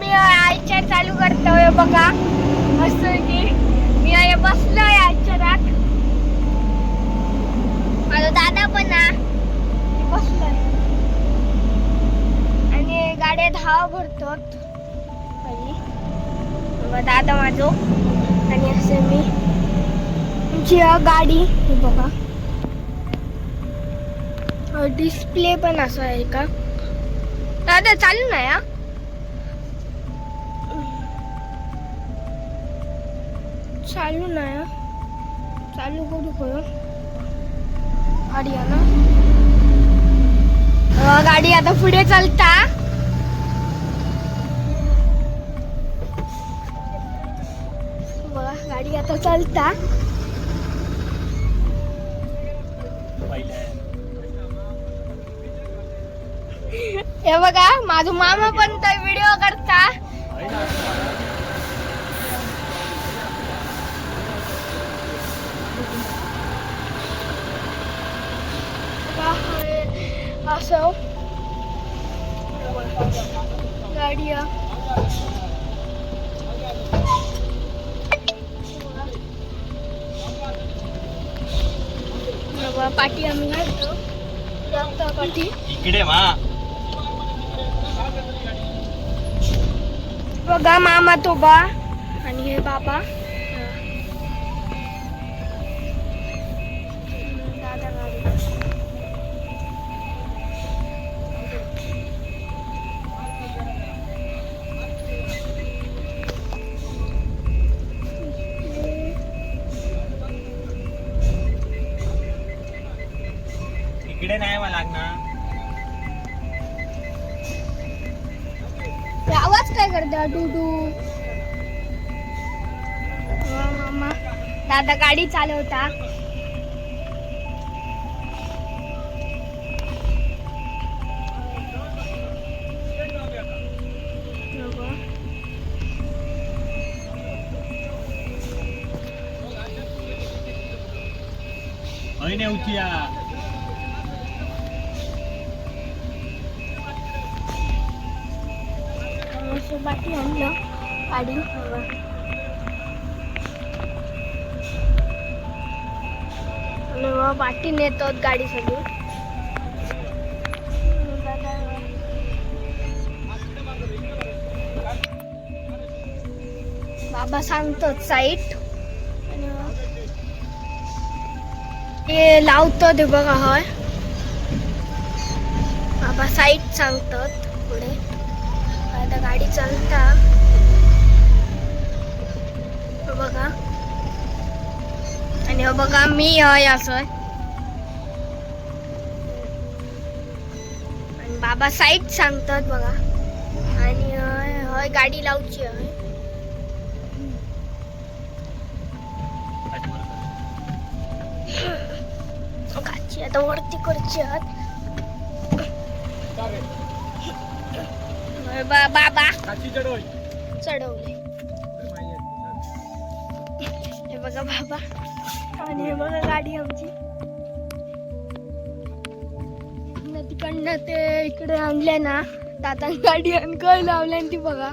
मी आयचर चालू करतोय बघा. मस्त की मी आहे बसलोय आयचरात माझा दादा पण बसलोय. आणि गाड्या धाव भरतो दादा माझो. आणि असं मी. आमची गाडी बघा. डिस्प्ले पण असं आहे का? दादा चालू नाही चालू नाही चालू करू गाडी आहे ना गाडी आता पुढे चालता. बघा गाडी आता चालता. हे बघा माझा मामा पण तर व्हिडिओ करता. बघा, हे असं गाडी आहे. बघा, पाठी आम्ही घालतो जास्त पाठी इकडे मा बघा मामा तो बा आणि हे बाबा इकडे नाही मला लागणार. आवाज काय करता? टू टू मामा. दादा गाडी चालवता. हय नेवचिया आणि असं आणलं गाडी हवं आणि मग बाटी नेतो गाडी सगळी बाबा सांगतो साईट. ते लावतो ते बघा हय. बाबा साईट सांगतात पुढे. आता गाडी चालता. हे बघा. आणि हे बघा मी हय असं आणि बाबा साईट सांगतात बघा. आणि हय हय गाडी लावची हय गाची आता वरती करची आहात. बा- बाबा. चढवले हे बघा बाबा. आणि हे बघा गाडी आमची. तिकडनं ते इकडे आणले ना दादा गाडी आणि काय लावले ती बघा.